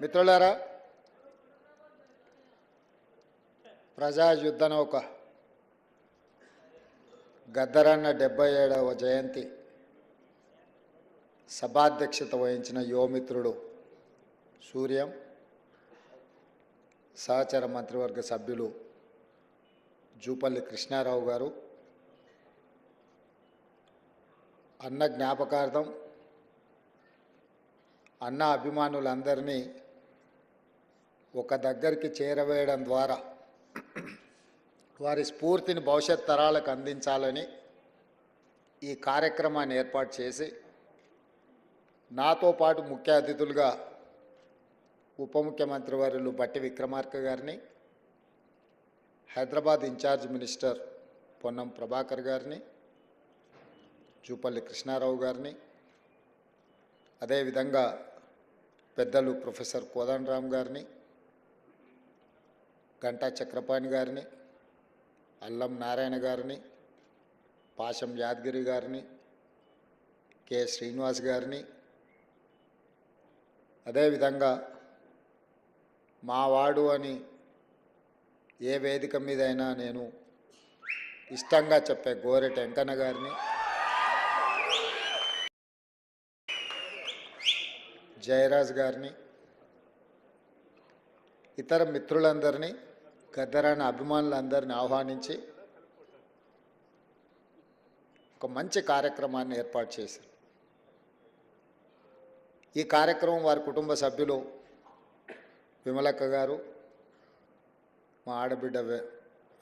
మిత్రులారా ప్రజా యుద్ధ నౌక గద్దరన్న డెబ్బై ఏడవ జయంతి సభాధ్యక్షత వహించిన యువమిత్రుడు సూర్యం సహచర మంత్రివర్గ సభ్యులు జూపల్లి కృష్ణారావు గారు అన్న జ్ఞాపకార్థం అన్న అభిమానులందరినీ ఒక దగ్గరికి చేరవేయడం ద్వారా వారి స్ఫూర్తిని భవిష్యత్ తరాలకు అందించాలని ఈ కార్యక్రమాన్ని ఏర్పాటు చేసి నాతో పాటు ముఖ్య అతిథులుగా ఉప ముఖ్యమంత్రి వారులు బట్టి విక్రమార్క గారిని Hyderabad in charge minister Ponnam Prabhakar గారిని జూపల్లి కృష్ణారావు గారిని అదేవిధంగా పెద్దలు ప్రొఫెసర్ కోదండరామ్ గారిని గంటా చక్రపాణి గారిని అల్లం నారాయణ గారిని పాశం యాదగిరి గారిని కె శ్రీనివాస్ గారిని. అదేవిధంగా మావాడు అని ఏ వేదిక మీదైనా నేను ఇష్టంగా చెప్పే గోరె టెంకన్న గారిని. జయరాజ్ గారిని. ఇతర మిత్రులందరినీ గద్దరాని అభిమానులందరినీ ఆహ్వానించి ఒక మంచి కార్యక్రమాన్ని ఏర్పాటు చేశారు. ఈ కార్యక్రమం వారి కుటుంబ సభ్యులు విమలక్క గారు మా ఆడబిడ్డ వె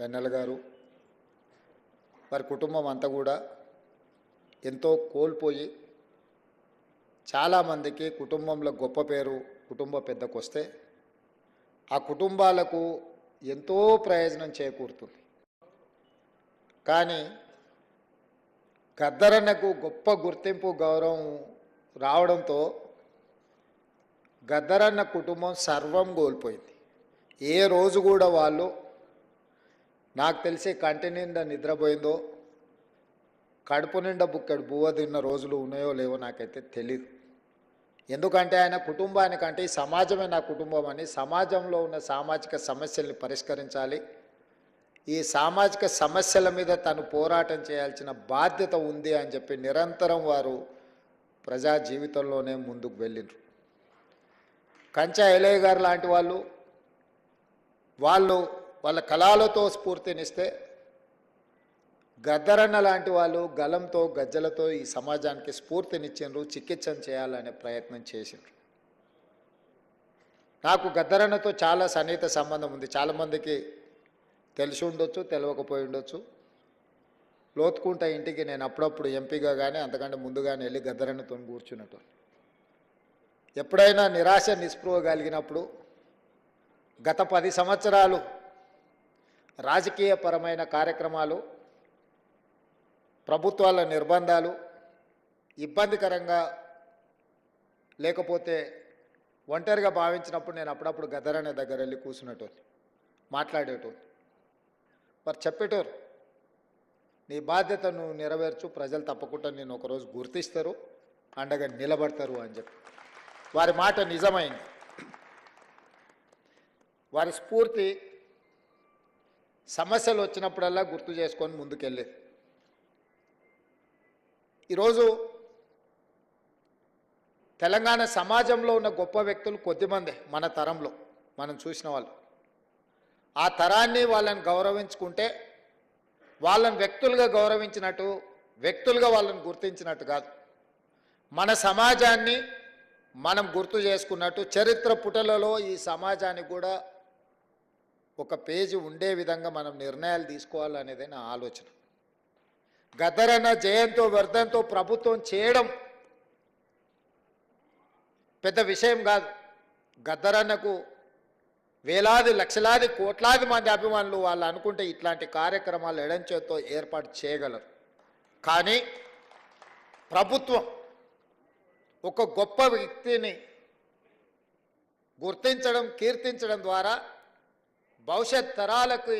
వెన్నెల గారు వారి కుటుంబం అంతా కూడా ఎంతో కోల్పోయి చాలామందికి కుటుంబంలో గొప్ప పేరు కుటుంబ పెద్దకొస్తే ఆ కుటుంబాలకు ఎంతో ప్రయోజనం చేకూరుతుంది. కానీ గద్దరన్నకు గొప్ప గుర్తింపు గౌరవం రావడంతో గద్దరన్న కుటుంబం సర్వం కోల్పోయింది. ఏ రోజు కూడా వాళ్ళు నాకు తెలిసి కంటి నిండా నిద్రపోయిందో కడుపు నిండా బుక్కడు బువ్వ తిన్న రోజులు ఉన్నాయో లేవో నాకైతే తెలీదు. ఎందుకంటే ఆయన కుటుంబానికంటే ఈ సమాజమే నా కుటుంబం అని సమాజంలో ఉన్న సామాజిక సమస్యల్ని పరిష్కరించాలి. ఈ సామాజిక సమస్యల మీద తను పోరాటం చేయాల్సిన బాధ్యత ఉంది అని చెప్పి నిరంతరం వారు ప్రజా జీవితంలోనే ముందుకు వెళ్ళిండ్రు. కంచా ఎలయ్య గారు లాంటి వాళ్ళు వాళ్ళు వాళ్ళ కళలతో స్ఫూర్తినిస్తే గద్దరన్న లాంటి వాళ్ళు గలంతో గజ్జలతో ఈ సమాజానికి స్ఫూర్తినిచ్చిండ్రు చికిత్సను చేయాలనే ప్రయత్నం చేసిండ్రు. నాకు గద్దరన్నతో చాలా సన్నిహిత సంబంధం ఉంది. చాలామందికి తెలిసి ఉండొచ్చు తెలియకపోయి ఉండొచ్చు. లోతుకుంట ఇంటికి నేను అప్పుడప్పుడు ఎంపీగా కానీ అంతకంటే ముందుగానే వెళ్ళి గద్దరన్నతో కూర్చున్నట్టు. ఎప్పుడైనా నిరాశ నిస్పృహ కలిగినప్పుడు గత పది సంవత్సరాలు రాజకీయపరమైన కార్యక్రమాలు ప్రభుత్వాల నిర్బంధాలు ఇబ్బందికరంగా లేకపోతే ఒంటరిగా భావించినప్పుడు నేను అప్పుడప్పుడు గద్దరనే దగ్గర వెళ్ళి కూర్చునేటోని మాట్లాడేటోని వారు చెప్పేటోరు నీ బాధ్యత నువ్వు నెరవేర్చు ప్రజలు తప్పకుండా నేను ఒకరోజు గుర్తిస్తారు అండగా నిలబడతారు అని చెప్పి. వారి మాట నిజమైంది. వారి స్ఫూర్తి సమస్యలు వచ్చినప్పుడల్లా గుర్తు చేసుకొని ముందుకెళ్ళేది. ఈరోజు తెలంగాణ సమాజంలో ఉన్న గొప్ప వ్యక్తులు కొద్దిమందే మన తరంలో మనం చూసిన వాళ్ళు. ఆ తరాన్ని వాళ్ళని గౌరవించుకుంటే వాళ్ళని వ్యక్తులుగా గౌరవించినట్టు వ్యక్తులుగా వాళ్ళని గుర్తించినట్టు కాదు. మన సమాజాన్ని మనం గుర్తు చేసుకున్నట్టు చరిత్ర పుటలలో ఈ సమాజానికి కూడా ఒక పేజీ ఉండే విధంగా మనం నిర్ణయాలు తీసుకోవాలనేదే నా ఆలోచన. గద్దరన్న జయంతో వర్ధంతో ప్రభుత్వం చేయడం పెద్ద విషయం కాదు. గద్దరన్నకు వేలాది లక్షలాది కోట్లాది మంది అభిమానులు వాళ్ళు అనుకుంటే ఇట్లాంటి కార్యక్రమాలు ఎడంచేతో ఏర్పాటు చేయగలరు. కానీ ప్రభుత్వం ఒక గొప్ప వ్యక్తిని గుర్తించడం కీర్తించడం ద్వారా భవిష్యత్ తరాలకి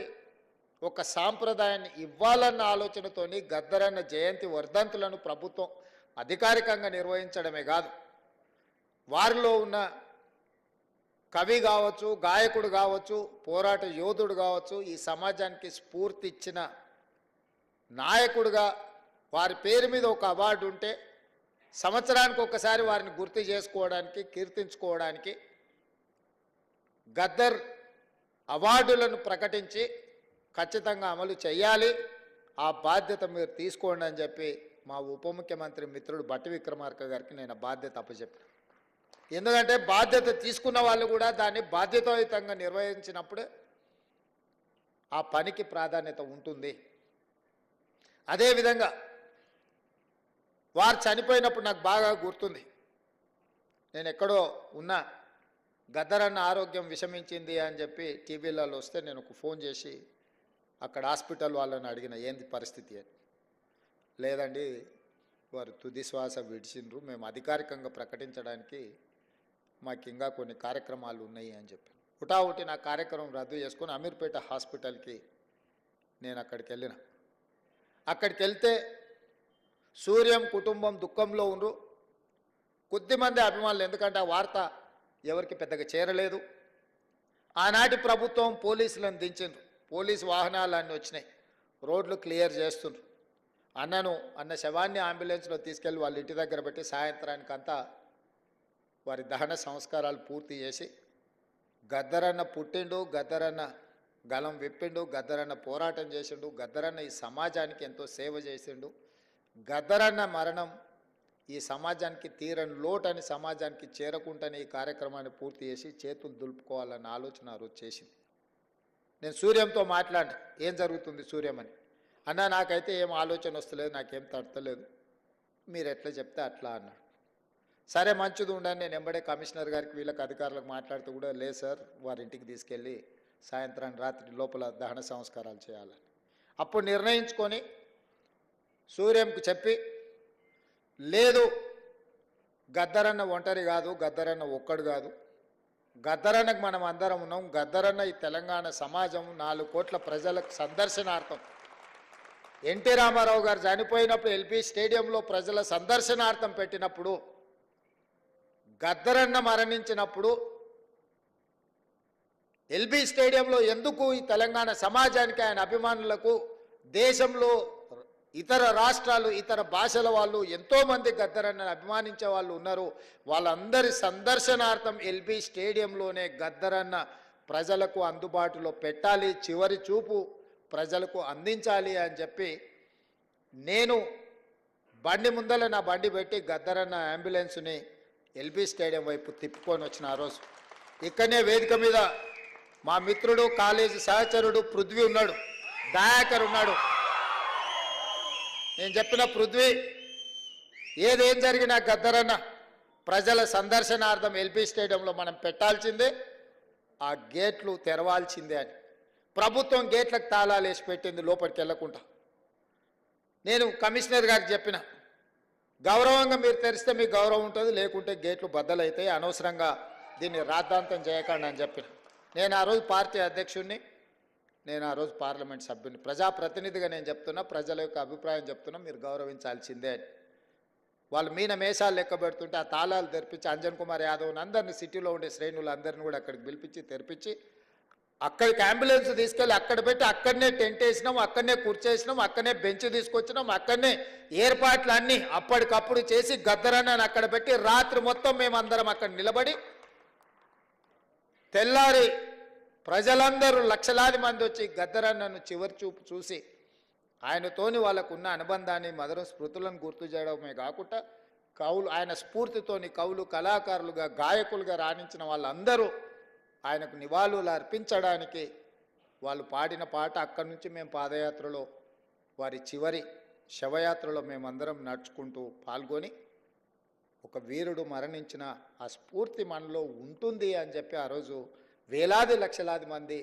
ఒక సాంప్రదాయాన్ని ఇవ్వాలన్న ఆలోచనతోని గద్దరన్న జయంతి వర్ధంతులను ప్రభుత్వం అధికారికంగా నిర్వహించడమే కాదు. వారిలో ఉన్న కవి కావచ్చు గాయకుడు కావచ్చు పోరాట యోధుడు కావచ్చు ఈ సమాజానికి స్ఫూర్తి ఇచ్చిన నాయకుడుగా వారి పేరు మీద ఒక అవార్డు ఉంటే సంవత్సరానికి ఒకసారి వారిని గుర్తు చేసుకోవడానికి కీర్తించుకోవడానికి గద్దర్ అవార్డులను ప్రకటించి ఖచ్చితంగా అమలు చేయాలి. ఆ బాధ్యత మీరు తీసుకోండి అని చెప్పి మా ఉప ముఖ్యమంత్రి మిత్రుడు బట్టి విక్రమార్క గారికి నేను బాధ్యత అప్పచెప్పాను. ఎందుకంటే బాధ్యత తీసుకున్న వాళ్ళు కూడా దాన్ని బాధ్యతాయుతంగా నిర్వహించినప్పుడే ఆ పనికి ప్రాధాన్యత ఉంటుంది. అదేవిధంగా వారు చనిపోయినప్పుడు నాకు బాగా గుర్తుంది. నేను ఎక్కడో ఉన్నా గద్దరన్న ఆరోగ్యం విషమించింది అని చెప్పి టీవీలలో వస్తే నేను ఒక ఫోన్ చేసి అక్కడ హాస్పిటల్ వాళ్ళని అడిగిన ఏంది పరిస్థితి? లేదండి వారు తుది శ్వాస విడిచిండ్రు మేము అధికారికంగా ప్రకటించడానికి మాకు ఇంకా కొన్ని కార్యక్రమాలు ఉన్నాయి అని చెప్పాను. హుటాహుటి నా కార్యక్రమం రద్దు చేసుకొని అమీర్పేట హాస్పిటల్కి నేను అక్కడికి వెళ్ళిన. అక్కడికి వెళ్తే సూర్యం కుటుంబం దుఃఖంలో ఉండ్రు. కొద్దిమంది అభిమానులు ఎందుకంటే ఆ వార్త ఎవరికి పెద్దగా చేరలేదు. ఆనాటి ప్రభుత్వం పోలీసులను దించిండ్రు. పోలీసు వాహనాలు అన్నీ వచ్చినాయి. రోడ్లు క్లియర్ చేస్తుండ్రు. అన్నను అన్న శవాన్ని అంబులెన్స్లో తీసుకెళ్ళి వాళ్ళ ఇంటి దగ్గర పెట్టి సాయంత్రానికి అంతా వారి దహన సంస్కారాలు పూర్తి చేసి గద్దరన్న పుట్టిండు గద్దరన్న గలం విప్పిండు గద్దరన్న పోరాటం చేసిండు గద్దరన్న ఈ సమాజానికి ఎంతో సేవ చేసిండు. గద్దరన్న మరణం ఈ సమాజానికి తీరని లోటని సమాజానికి చేరకుండానే ఈ కార్యక్రమాన్ని పూర్తి చేసి చేతులు దులుపుకోవాలన్న ఆలోచన రోజు చేసింది. నేను సూర్యంతో మాట్లాడిన. ఏం జరుగుతుంది సూర్యం అని? అన్న నాకైతే ఏం ఆలోచన వస్తలేదు నాకేం తడతలేదు. మీరు ఎట్లా చెప్తే అట్లా అన్నాడు. సరే మంచిది ఉండని నేను ఎంబడే కమిషనర్ గారికి వీళ్ళకి అధికారులకు మాట్లాడితే కూడా లేదు సార్ వారి ఇంటికి తీసుకెళ్ళి సాయంత్రం రాత్రి లోపల దహన సంస్కారాలు చేయాలని. అప్పుడు నిర్ణయించుకొని సూర్యంకు చెప్పి లేదు గద్దరన్న ఒంటరి కాదు గద్దరన్న ఒక్కడు కాదు గద్దరన్నకు మనం అందరం ఉన్నాం. గద్దరన్న ఈ తెలంగాణ సమాజం నాలుగు కోట్ల ప్రజలకు సందర్శనార్థం. ఎన్టీ రామారావు గారు చనిపోయినప్పుడు ఎల్పి స్టేడియంలో ప్రజల సందర్శనార్థం పెట్టినప్పుడు గద్దరన్న మరణించినప్పుడు ఎల్బీ స్టేడియంలో ఎందుకు ఈ తెలంగాణ సమాజానికి ఆయన అభిమానులకు దేశంలో ఇతర రాష్ట్రాలు ఇతర భాషల వాళ్ళు ఎంతోమంది గద్దరన్నను అభిమానించే వాళ్ళు ఉన్నారు. వాళ్ళందరి సందర్శనార్థం ఎల్బీ స్టేడియంలోనే గద్దరన్న ప్రజలకు అందుబాటులో పెట్టాలి చివరి చూపు ప్రజలకు అందించాలి అని చెప్పి నేను బండి ముందల నా బండి పెట్టి గద్దరన్న అంబులెన్స్ని ఎల్బీ స్టేడియం వైపు తిప్పుకొని వచ్చిన ఆ రోజు. ఇక్కడనే వేదిక మీద మా మిత్రుడు కాలేజీ సహచరుడు పృథ్వీ ఉన్నాడు. దయాకర్ ఉన్నాడు. నేను చెప్పిన పృథ్వీ ఏదేం జరిగినా గద్దరన్న ప్రజల సందర్శనార్థం ఎల్బీ స్టేడియంలో మనం పెట్టాల్సిందే ఆ గేట్లు తెరవాల్సిందే అని. ప్రభుత్వం గేట్లకు తాళాలు వేసి పెట్టింది లోపలికి వెళ్ళకుండా. నేను కమిషనర్ గారికి చెప్పిన గౌరవంగా మీరు తెరిస్తే మీకు గౌరవం ఉంటుంది లేకుంటే గేట్లు బద్దలైతాయి అనవసరంగా దీన్ని రాద్ధాంతం చేయకండి అని చెప్పిన. నేను ఆ రోజు పార్టీ అధ్యక్షుడిని నేను ఆ రోజు పార్లమెంట్ సభ్యుని. ప్రజాప్రతినిధిగా నేను చెప్తున్నా ప్రజల యొక్క అభిప్రాయం చెప్తున్నా మీరు గౌరవించాల్సిందే అని. వాళ్ళు మీన మేషాలు లెక్క పెడుతుంటే ఆ తాళాలు తెరిపించి అంజన్ కుమార్ యాదవ్ని అందరిని సిటీలో ఉండే శ్రేణులు అందరిని కూడా అక్కడికి పిలిపించి తెరిపించి అక్కడికి అంబులెన్స్ తీసుకెళ్ళి అక్కడ పెట్టి అక్కడనే టెంట్ వేసినాం అక్కడనే కూర్చేసినాం అక్కడనే బెంచ్ తీసుకొచ్చినాం అక్కడనే ఏర్పాట్లు అన్నీ అప్పటికప్పుడు చేసి గద్దరన్నని అక్కడ పెట్టి రాత్రి మొత్తం మేమందరం అక్కడ నిలబడి తెల్లారి ప్రజలందరూ లక్షలాది మంది వచ్చి గద్దరన్నను చివరి చూపు చూసి ఆయనతోని వాళ్ళకున్న అనుబంధాన్ని మధుర స్మృతులను గుర్తు చేయడమే కాకుండా కవులు ఆయన స్ఫూర్తితోని కవులు కళాకారులుగా గాయకులుగా రాణించిన వాళ్ళందరూ ఆయనకు నివాళులు అర్పించడానికి వాళ్ళు పాడిన పాట అక్కడి నుంచి మేము పాదయాత్రలో వారి చివరి శవయాత్రలో మేమందరం నడుచుకుంటూ పాల్గొని ఒక వీరుడు మరణించిన ఆ స్ఫూర్తి మనలో ఉంటుంది అని చెప్పి ఆ రోజు వేలాది లక్షలాది మంది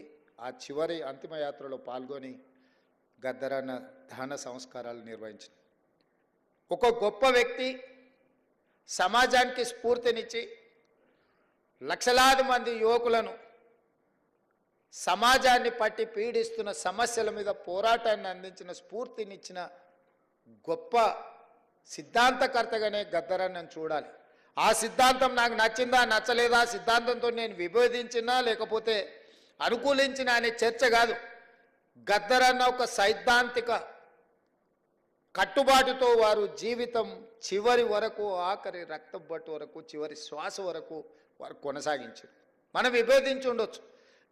ఆ చివరి అంతిమయాత్రలో పాల్గొని గద్దరన్న దహన సంస్కారాలు నిర్వహించింది. ఒక గొప్ప వ్యక్తి సమాజానికి స్ఫూర్తినిచ్చి లక్షలాది మంది యువకులను సమాజాన్ని పట్టి పీడిస్తున్న సమస్యల మీద పోరాటాన్ని అందించిన స్ఫూర్తినిచ్చిన గొప్ప సిద్ధాంతకర్తగానే గద్దరన్నను చూడాలి. ఆ సిద్ధాంతం నాకు నచ్చిందా నచ్చలేదా సిద్ధాంతంతో నేను విభేదించినా లేకపోతే అనుకూలించిన అనే చర్చ కాదు. గద్దరన్న ఒక సైద్ధాంతిక కట్టుబాటుతో వారు జీవితం చివరి వరకు ఆఖరి రక్తబట్టు వరకు చివరి శ్వాస వరకు వారు కొనసాగించారు. మనం విభేదించి ఉండొచ్చు.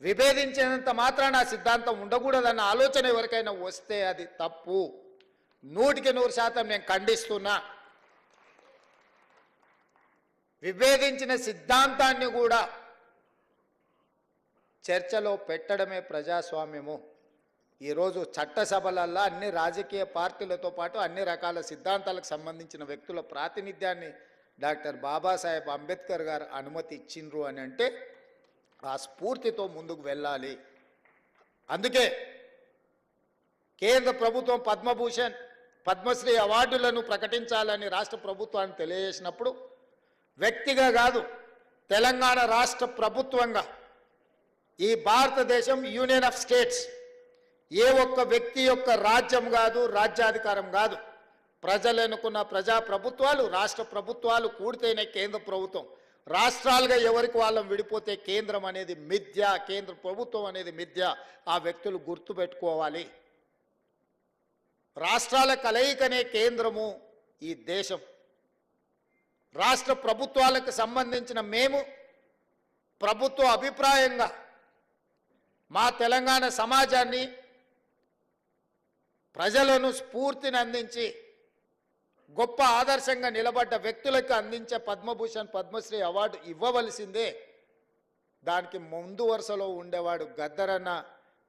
విభేదించినంత మాత్రాన ఆ సిద్ధాంతం ఉండకూడదన్న ఆలోచన ఎవరికైనా వస్తే అది తప్పు. నూటికి నూరు శాతం నేను ఖండిస్తున్నా. విభేదించిన సిద్ధాంతాన్ని కూడా చర్చలో పెట్టడమే ప్రజాస్వామ్యము. ఈరోజు చట్టసభలల్లో అన్ని రాజకీయ పార్టీలతో పాటు అన్ని రకాల సిద్ధాంతాలకు సంబంధించిన వ్యక్తుల ప్రాతినిధ్యాన్ని డాక్టర్ బాబాసాహెబ్ అంబేద్కర్ గారు అనుమతి ఇచ్చిండ్రు అని అంటే ఆ స్ఫూర్తితో ముందుకు వెళ్ళాలి. అందుకే కేంద్ర ప్రభుత్వం పద్మభూషణ్ పద్మశ్రీ అవార్డులను ప్రకటించాలని రాష్ట్ర ప్రభుత్వాన్ని తెలియజేసినప్పుడు వ్యక్తిగా కాదు తెలంగాణ రాష్ట్ర ప్రభుత్వంగా. ఈ భారతదేశం యూనియన్ ఆఫ్ స్టేట్స్. ఏ ఒక్క వ్యక్తి యొక్క రాజ్యం కాదు రాజ్యాధికారం కాదు. ప్రజలు ఎన్నుకున్న ప్రజా ప్రభుత్వాలు రాష్ట్ర ప్రభుత్వాలు కూడితేనే కేంద్ర ప్రభుత్వం. రాష్ట్రాలుగా ఎవరికి వాళ్ళం విడిపోతే కేంద్రం అనేది మిథ్య కేంద్ర ప్రభుత్వం అనేది మిథ్య ఆ వ్యక్తులు గుర్తుపెట్టుకోవాలి రాష్ట్రాల కలయికనే కేంద్రము ఈ దేశం. రాష్ట్ర ప్రభుత్వాలకు సంబంధించిన మేము ప్రభుత్వ అభిప్రాయంగా మా తెలంగాణ సమాజాన్ని ప్రజలను స్ఫూర్తిని అందించి గొప్ప ఆదర్శంగా నిలబడ్డ వ్యక్తులకు అందించే పద్మభూషణ్ పద్మశ్రీ అవార్డు ఇవ్వవలసిందే. దానికి ముందు వరుసలో ఉండేవాడు గద్దరన్న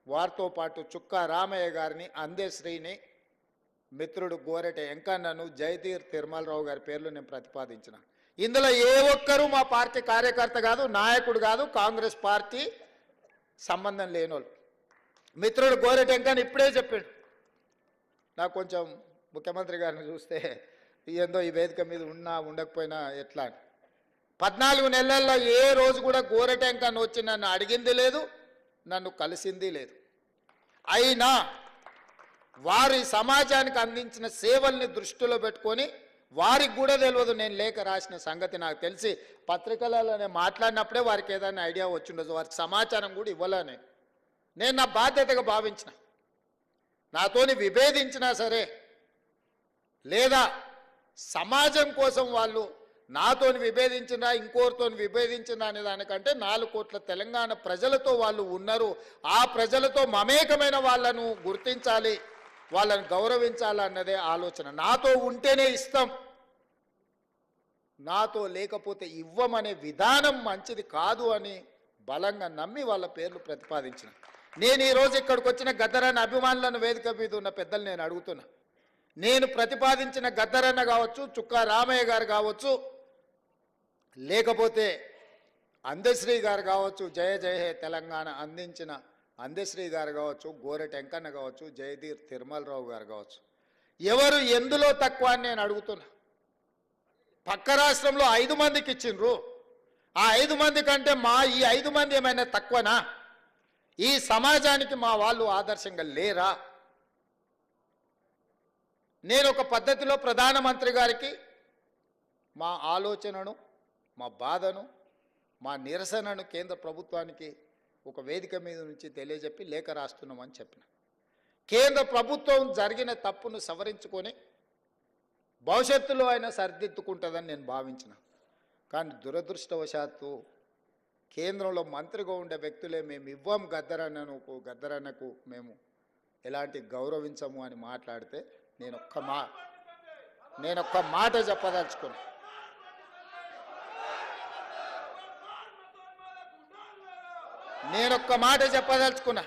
వారితో పాటు చుక్కా రామయ్య గారిని అందేశ్రీని మిత్రుడు గోరెట వెంకన్నను జయతీర్ తిరుమలరావు గారి పేర్లు నేను ప్రతిపాదించిన. ఇందులో ఏ ఒక్కరూ మా పార్టీ కార్యకర్త కాదు నాయకుడు కాదు కాంగ్రెస్ పార్టీ సంబంధం లేనోళ్ళు. మిత్రుడు గోరెట వెంకన్న ఇప్పుడే చెప్పాడు. నాకు కొంచెం ముఖ్యమంత్రి గారిని చూస్తే ఏందో ఈ వేదిక మీద ఉన్నా ఉండకపోయినా ఎట్లా అని. పద్నాలుగు నెలల్లో ఏ రోజు కూడా గోరెటెంకన్ వచ్చి నన్ను అడిగింది లేదు నన్ను కలిసింది లేదు. అయినా వారి సమాజానికి అందించిన సేవల్ని దృష్టిలో పెట్టుకొని వారికి కూడా తెలియదు నేను లేఖ రాసిన సంగతి నాకు తెలిసి. పత్రికలలో నేను మాట్లాడినప్పుడే వారికి ఏదైనా ఐడియా వచ్చిండదు వారికి సమాచారం కూడా ఇవ్వలేని. నేను నా బాధ్యతగా భావించిన. నాతోని విభేదించినా సరే లేదా సమాజం కోసం వాళ్ళు నాతోని విభేదించినా ఇంకోరితోని విభేదించినా అనే దానికంటే నాలుగు కోట్ల తెలంగాణ ప్రజలతో వాళ్ళు ఉన్నారు. ఆ ప్రజలతో మమేకమైన వాళ్ళను గుర్తించాలి. వాళ్ళని గౌరవించాలన్నదే ఆలోచన. నాతో ఉంటేనే ఇస్తాం. నాతో లేకపోతే ఇవ్వమనే విధానం మంచిది కాదు అని బలంగా నమ్మి వాళ్ళ పేర్లు ప్రతిపాదించిన. నేను ఈరోజు ఇక్కడికి వచ్చిన గద్దరన్న అభిమానులను వేదిక మీద ఉన్న పెద్దలు నేను అడుగుతున్నా. నేను ప్రతిపాదించిన గద్దరన్న కావచ్చు చుక్కా రామయ్య గారు కావచ్చు లేకపోతే అందశ్రీ గారు కావచ్చు జయ జయ హే తెలంగాణ అందించిన అందశ్రీ గారు కావచ్చు గోరె టెంకన్న కావచ్చు జయధీర్ తిరుమలరావు గారు కావచ్చు. ఎవరు ఎందులో తక్కువ అని నేను అడుగుతున్నా? పక్క రాష్ట్రంలో ఐదు మందికి ఇచ్చిండ్రు. ఆ ఐదు మంది కంటే మా ఈ ఐదు మంది ఏమైనా తక్కువనా? ఈ సమాజానికి మా వాళ్ళు ఆదర్శంగా లేరా? నేను ఒక పద్ధతిలో ప్రధానమంత్రి గారికి మా ఆలోచనను మా బాధను మా నిరసనను కేంద్ర ప్రభుత్వానికి ఒక వేదిక మీద నుంచి తెలియజెప్పి లేఖ రాస్తున్నామని చెప్పిన. కేంద్ర ప్రభుత్వం జరిగిన తప్పును సవరించుకొని భవిష్యత్తులో అయినా సరిదిద్దుకుంటుందని నేను భావించిన. కానీ దురదృష్టవశాత్తు కేంద్రంలో మంత్రిగా ఉండే వ్యక్తులే మేము ఇవ్వం గద్దరన్నకు గద్దరన్నకు మేము ఎలాంటి గౌరవించము అని మాట్లాడితే నేను ఒక్క మా నేను ఒక్క మాట చెప్పదలుచుకున్నాను నేనొక్క మాట చెప్పదలుచుకున్నా.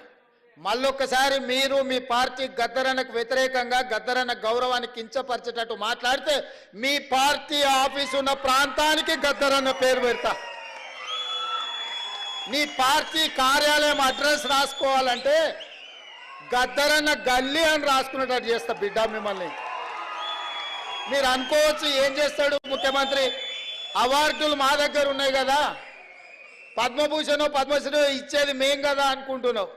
మళ్ళొక్కసారి మీరు మీ పార్టీ గద్దరన్నకు వ్యతిరేకంగా గద్దరన్న గౌరవాన్ని కించపరిచేటట్టు మాట్లాడితే మీ పార్టీ ఆఫీసు ఉన్న ప్రాంతానికి గద్దరన్న పేరు పెడతా. నీ పార్టీ కార్యాలయం అడ్రస్ రాసుకోవాలంటే గద్దరన్న గల్లీ అని రాసుకునేటట్టు చేస్తా బిడ్డ మిమ్మల్ని. మీరు అనుకోవచ్చు ఏం చేస్తాడు ముఖ్యమంత్రి? అవార్డులు మా దగ్గర ఉన్నాయి కదా. పద్మభూషణ్ పద్మశ్రీ ఇచ్చేది మేం కదా అనుకుంటున్నావు.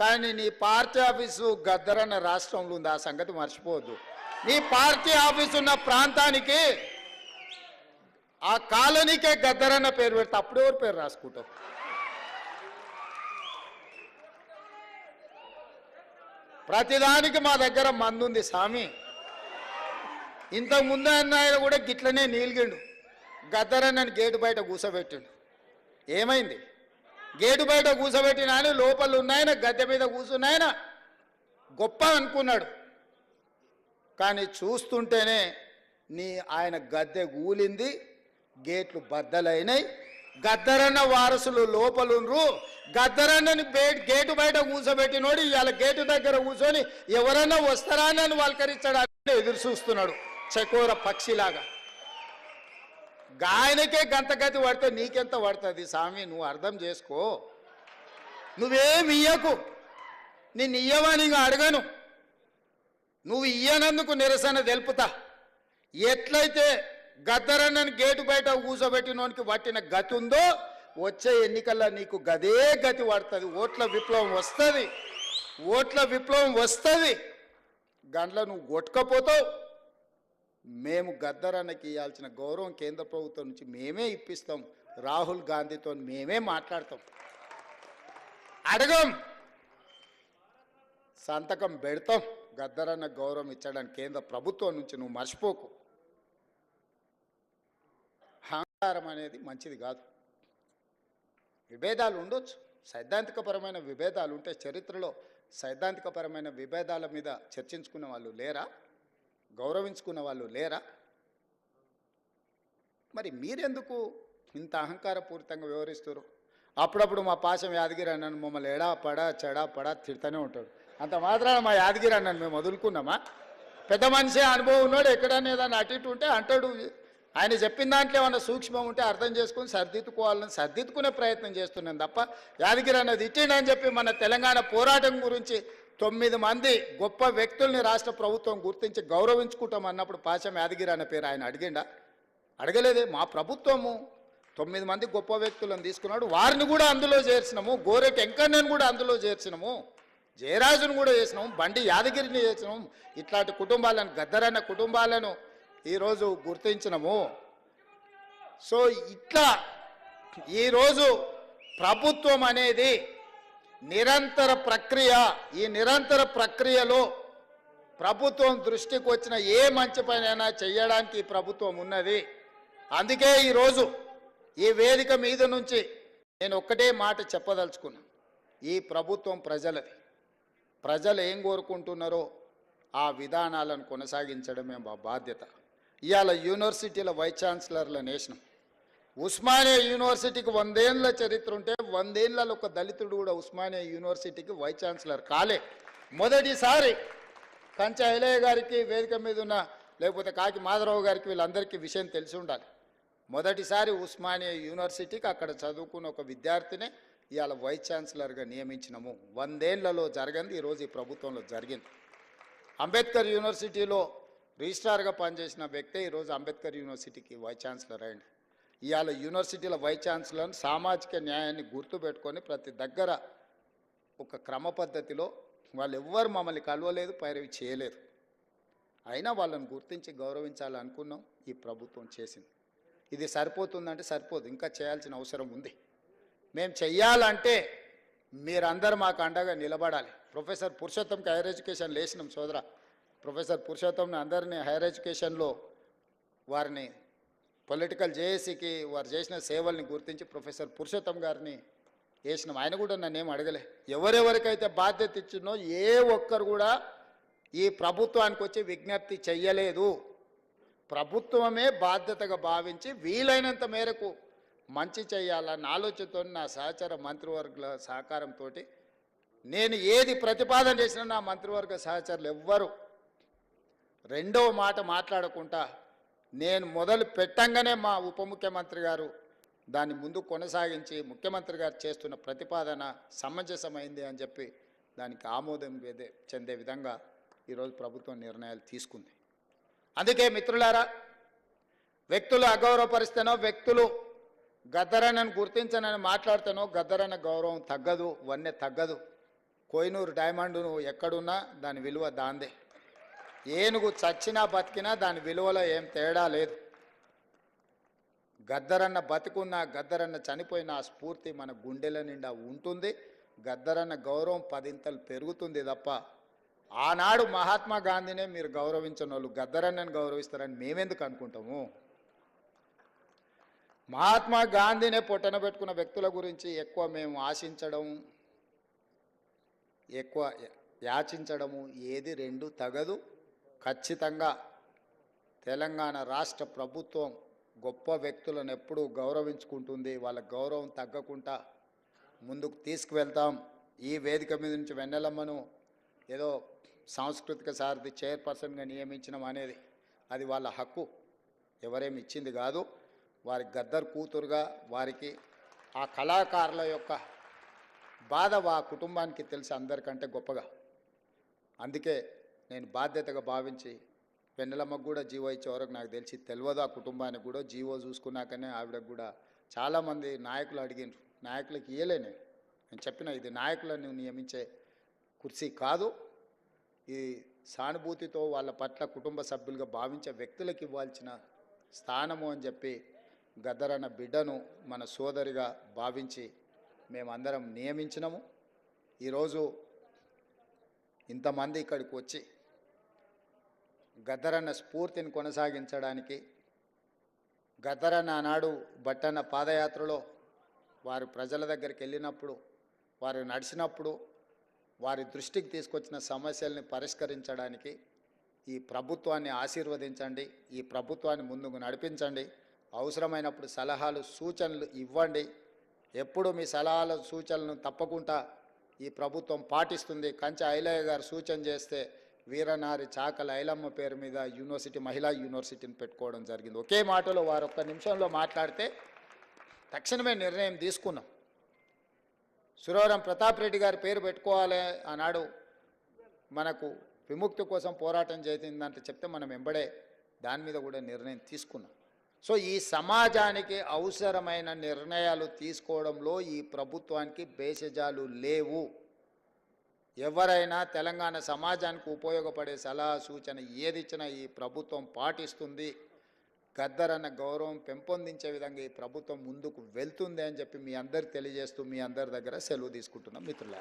కానీ నీ పార్టీ ఆఫీసు గద్దరన్న రాష్ట్రంలో ఉంది ఆ సంగతి మర్చిపోవద్దు. నీ పార్టీ ఆఫీసు ఉన్న ప్రాంతానికి ఆ కాలనీకే గద్దరన్న పేరు పెడితే అప్పుడు ఎవరు పేరు రాసుకుంటావు? ప్రతిదానికి మా దగ్గర మందుంది స్వామి. ఇంతకు ముందు అన్న ఆయన కూడా గిట్లనే నీలిగిండు. గద్దరన్నని గేటు బయట కూసబెట్టిండు. ఏమైంది? గేటు బయట కూసబెట్టిన ఆయన లోపల ఉన్నాయన గద్దె మీద కూర్చున్నాయన గొప్ప అనుకున్నాడు. కానీ చూస్తుంటేనే నీ ఆయన గద్దె కూలింది గేట్లు బద్దలైనాయి గద్దరన్న వారసులు లోపలుండ్రు. గద్దరన్నని బే- గేటు బయట కూర్చోబెట్టినోడు ఇవాళ గేటు దగ్గర కూర్చొని ఎవరన్నా వస్తారా అని వాళ్ళకరించడానికి ఎదురు చూస్తున్నాడు చకోర పక్షిలాగా. గాయనకే గంత గతి పడితే నీకెంత పడుతుంది? స్వామి నువ్వు అర్థం చేసుకో. నువ్వేమి ఇయ్యకు. నేను ఇయ్యవని అడగను. నువ్వు ఇయ్యనందుకు నిరసన తెలుపుతా. ఎట్లయితే గద్దరన్నని గేటు బయట కూర్చోబెట్టినోనికి పట్టిన గతి ఉందో వచ్చే ఎన్నికల్లో నీకు గదే గతి పడుతుంది. ఓట్ల విప్లవం వస్తుంది. ఓట్ల విప్లవం వస్తుంది. గండ్ల నువ్వు కొట్టుకపోతావు. మేము గద్దరన్నకి ఇవ్వాల్సిన గౌరవం కేంద్ర ప్రభుత్వం నుంచి మేమే ఇప్పిస్తాం. రాహుల్ గాంధీతో మేమే మాట్లాడతాం. అడగం. సంతకం పెడతాం. గద్దరన్న గౌరవం ఇచ్చడానికి కేంద్ర ప్రభుత్వం నుంచి నువ్వు మర్చిపోకు. అహంకారం అనేది మంచిది కాదు. విభేదాలు ఉండొచ్చు. సైద్ధాంతికపరమైన విభేదాలు ఉంటే చరిత్రలో సైద్ధాంతికపరమైన విభేదాల మీద చర్చించుకున్న వాళ్ళు లేరా? గౌరవించుకున్న వాళ్ళు లేరా? మరి మీరెందుకు ఇంత అహంకారపూరితంగా వ్యవహరిస్తారు అప్పుడప్పుడు మా పాశం యాదగిరి అన్నను మమ్మల్ని ఎడా పడా చెడా పడా తిడతానే ఉంటాడు. అంత మాత్రాన మా యాదగిరి అన్నను మేము వదులుకున్నామా? పెద్ద మనిషి అనుభవం ఉన్నాడు ఎక్కడన్నా ఏదైనా అటు ఇటు ఉంటే అంటాడు. ఆయన చెప్పిన దాంట్లో ఏమన్నా సూక్ష్మం ఉంటే అర్థం చేసుకుని సర్దిద్దుకోవాలని సర్దిద్దుకునే ప్రయత్నం చేస్తున్నాను తప్ప యాదగిరి అన్నది ఇట్టిండని చెప్పి మన తెలంగాణ పోరాటం గురించి తొమ్మిది మంది గొప్ప వ్యక్తుల్ని రాష్ట్ర ప్రభుత్వం గుర్తించి గౌరవించుకుంటాం అన్నప్పుడు పాశం యాదగిరి అనే పేరు ఆయన అడిగిండా? అడగలేదే మా ప్రభుత్వము తొమ్మిది మంది గొప్ప వ్యక్తులను తీసుకున్నాడు. వారిని కూడా అందులో చేర్చినాము. గోరెటి వెంకన్నను కూడా అందులో చేర్చినాము. జయరాజును కూడా చేసినాము. బండి యాదగిరిని చేసినాము. ఇట్లాంటి కుటుంబాలను గద్దరన్న కుటుంబాలను ఈరోజు గుర్తించినము. సో ఇట్లా ఈరోజు ప్రభుత్వం అనేది నిరంతర ప్రక్రియ ఈ నిరంతర ప్రక్రియలో ప్రభుత్వం దృష్టికి వచ్చిన ఏ మంచి పనైనా చేయడానికి ప్రభుత్వం ఉన్నది. అందుకే ఈరోజు ఈ వేదిక మీద నుంచి నేను ఒక్కటే మాట చెప్పదలుచుకున్నా. ఈ ప్రభుత్వం ప్రజలది. ప్రజలు ఏం కోరుకుంటున్నారో ఆ విధానాలను కొనసాగించడమే మా బాధ్యత. ఇవాళ యూనివర్సిటీల వైస్ ఛాన్సలర్ల నేషనం ఉస్మానియా యూనివర్సిటీకి వందేళ్ళ చరిత్ర ఉంటే వందేళ్ళలో ఒక దళితుడు కూడా ఉస్మానియా యూనివర్సిటీకి వైస్ ఛాన్సలర్ కాలే. మొదటిసారి కంచ ఐలయ్య గారికి వేదిక మీద ఉన్న లేకపోతే కాకి మాధవరావు గారికి వీళ్ళందరికీ విషయం తెలిసి ఉండాలి. మొదటిసారి ఉస్మానియా యూనివర్సిటీకి అక్కడ చదువుకున్న ఒక విద్యార్థినే ఇవాళ వైస్ ఛాన్సలర్గా నియమించినము. వందేళ్ళలో జరగంది ఈరోజు ఈ ప్రభుత్వంలో జరిగింది. అంబేద్కర్ యూనివర్సిటీలో రిజిస్ట్రార్గా పనిచేసిన వ్యక్తే ఈరోజు అంబేద్కర్ యూనివర్సిటీకి వైస్ ఛాన్సలర్ అయింది ఇవాళ యూనివర్సిటీల వైస్ ఛాన్సలర్ని సామాజిక న్యాయాన్ని గుర్తుపెట్టుకొని ప్రతి దగ్గర ఒక క్రమ పద్ధతిలో వాళ్ళు ఎవ్వరు మమ్మల్ని కలవలేదు పైరవి చేయలేదు. అయినా వాళ్ళని గుర్తించి గౌరవించాలనుకున్నాం ఈ ప్రభుత్వం చేసింది. ఇది సరిపోతుందంటే సరిపోదు ఇంకా చేయాల్సిన అవసరం ఉంది. మేము చెయ్యాలంటే మీరందరూ మాకు అండగా నిలబడాలి. ప్రొఫెసర్ పురుషోత్తంకి హైయర్ ఎడ్యుకేషన్ లేచినాం సోదర. ప్రొఫెసర్ పురుషోత్తంని అందరినీ హైయర్ ఎడ్యుకేషన్లో వారిని పొలిటికల్ జేఏసీకి వారు చేసిన సేవల్ని గుర్తించి ప్రొఫెసర్ పురుషోత్తం గారిని వేసినాం ఆయన కూడా నన్ను ఏం అడగలే. ఎవరెవరికైతే బాధ్యత ఇచ్చినో ఏ ఒక్కరు కూడా ఈ ప్రభుత్వానికి వచ్చి విజ్ఞప్తి చెయ్యలేదు. ప్రభుత్వమే బాధ్యతగా భావించి వీలైనంత మేరకు మంచి చేయాలన్న ఆలోచనతో నా సహచర మంత్రివర్గుల సహకారంతో నేను ఏది ప్రతిపాదన చేసినా నా మంత్రివర్గ సహచరులు ఎవ్వరు. రెండవ మాట మాట్లాడకుండా నేను మొదలు పెట్టంగానే మా ఉప ముఖ్యమంత్రి గారు దాన్ని ముందు కొనసాగించి ముఖ్యమంత్రి గారు చేస్తున్న ప్రతిపాదన సమంజసమైంది అని చెప్పి దానికి ఆమోదం చెందే విధంగా ఈరోజు ప్రభుత్వం నిర్ణయాలు తీసుకుంది. అందుకే మిత్రులారా వ్యక్తులు అగౌరవపరిస్తేనో వ్యక్తులు గద్దరన్నను గుర్తించనని మాట్లాడితేనో గద్దరన్న గౌరవం తగ్గదు వన్నె తగ్గదు. కోయినూరు డైమండును ఎక్కడున్నా దాని విలువ దాందే. ఏనుగు చచ్చినా బతికినా దాని విలువలో ఏం తేడా లేదు. గద్దరన్న బతికున్న గద్దరన్న చనిపోయిన ఆ స్ఫూర్తి మన గుండెల నిండా ఉంటుంది. గద్దరన్న గౌరవం పదింతలు పెరుగుతుంది తప్ప ఆనాడు మహాత్మా గాంధీనే మీరు గౌరవించిన వాళ్ళు గద్దరన్నని గౌరవిస్తారని మేమెందుకు అనుకుంటాము? మహాత్మా గాంధీనే పొట్టన పెట్టుకున్న వ్యక్తుల గురించి ఎక్కువ మేము ఆశించడం ఎక్కువ యాచించడము ఏది రెండు తగదు. ఖచ్చితంగా తెలంగాణ రాష్ట్ర ప్రభుత్వం గొప్ప వ్యక్తులను ఎప్పుడూ గౌరవించుకుంటుంది. వాళ్ళ గౌరవం తగ్గకుండా ముందుకు తీసుకువెళ్తాం. ఈ వేదిక మీద నుంచి వెన్నెలమ్మను ఏదో సాంస్కృతిక సారథి చైర్పర్సన్గా నియమించడం అనేది అది వాళ్ళ హక్కు. ఎవరేమి ఇచ్చింది కాదు. వారి గద్దర్ కూతురుగా వారికి ఆ కళాకారుల యొక్క బాధ ఆ కుటుంబానికి తెలిసి అందరికంటే గొప్పగా. అందుకే నేను బాధ్యతగా భావించి పెన్నెలమ్మకు కూడా జీవో ఇచ్చే వరకు నాకు తెలిసి తెలియదు ఆ కుటుంబానికి కూడా. జీవో చూసుకున్నాకనే ఆవిడకు కూడా చాలామంది నాయకులు అడిగినారు నాయకులకు ఇయ్యలే నేను చెప్పిన ఇది నాయకులను నియమించే కుర్చీ కాదు. ఈ సానుభూతితో వాళ్ళ పట్ల కుటుంబ సభ్యులుగా భావించే వ్యక్తులకు ఇవ్వాల్సిన స్థానము అని చెప్పి గద్దరన్న బిడ్డను మన సోదరిగా భావించి మేమందరం నియమించినము. ఈరోజు ఇంతమంది ఇక్కడికి వచ్చి గద్దరన్న స్ఫూర్తిని కొనసాగించడానికి గద్దరన్న ఆనాడు బట్టన్న పాదయాత్రలో వారు ప్రజల దగ్గరికి వెళ్ళినప్పుడు వారు నడిచినప్పుడు వారి దృష్టికి తీసుకొచ్చిన సమస్యల్ని పరిష్కరించడానికి ఈ ప్రభుత్వాన్ని ఆశీర్వదించండి ఈ ప్రభుత్వాన్ని ముందుకు నడిపించండి. అవసరమైనప్పుడు సలహాలు సూచనలు ఇవ్వండి. ఎప్పుడు మీ సలహాలు సూచనలను తప్పకుండా ఈ ప్రభుత్వం పాటిస్తుంది. కంచె ఐలయ్య గారు సూచన చేస్తే వీరనారి చాకల ఐలమ్మ పేరు మీద యూనివర్సిటీ మహిళా యూనివర్సిటీని పెట్టుకోవడం జరిగింది. ఒకే మాటలో వారు ఒక్క నిమిషంలో మాట్లాడితే తక్షణమే నిర్ణయం తీసుకున్నాం. సురవరం ప్రతాప్ రెడ్డి గారి పేరు పెట్టుకోవాలి ఆనాడు మనకు విముక్తి కోసం పోరాటం చేసిందంటే చెప్తే మనం వెంబడే దాని మీద కూడా నిర్ణయం తీసుకున్నాం. సో ఈ సమాజానికి అవసరమైన నిర్ణయాలు తీసుకోవడంలో ఈ ప్రభుత్వానికి భేషజాలు లేవు. ఎవరైనా తెలంగాణ సమాజానికి ఉపయోగపడే సలహా సూచన ఏది ఇచ్చినా ఈ ప్రభుత్వం పాటిస్తుంది. గద్దరన్న గౌరవం పెంపొందించే విధంగా ఈ ప్రభుత్వం ముందుకు వెళ్తుంది అని చెప్పి మీ అందరికి తెలియజేస్తూ మీ అందరి దగ్గర సెలవు తీసుకుంటున్నాం మిత్రుల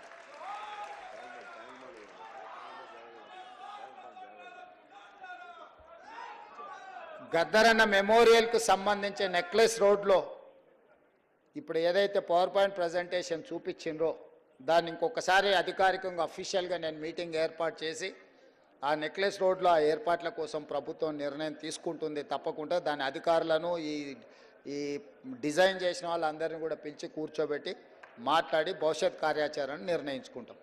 గద్దరన్న మెమోరియల్కు సంబంధించి నెక్లెస్ రోడ్లో ఇప్పుడు ఏదైతే పవర్ పాయింట్ ప్రజెంటేషన్ చూపించిండ్రో దాన్ని ఇంకొకసారి అధికారికంగా అఫీషియల్గా నేను మీటింగ్ ఏర్పాటు చేసి ఆ నెక్లెస్ రోడ్లో ఆ ఏర్పాట్ల కోసం ప్రభుత్వం నిర్ణయం తీసుకుంటుంది తప్పకుండా. దాని అధికారులను ఈ ఈ డిజైన్ చేసిన వాళ్ళందరినీ కూడా పిలిచి కూర్చోబెట్టి మాట్లాడి భవిష్యత్ కార్యాచరణను నిర్ణయించుకుంటాం.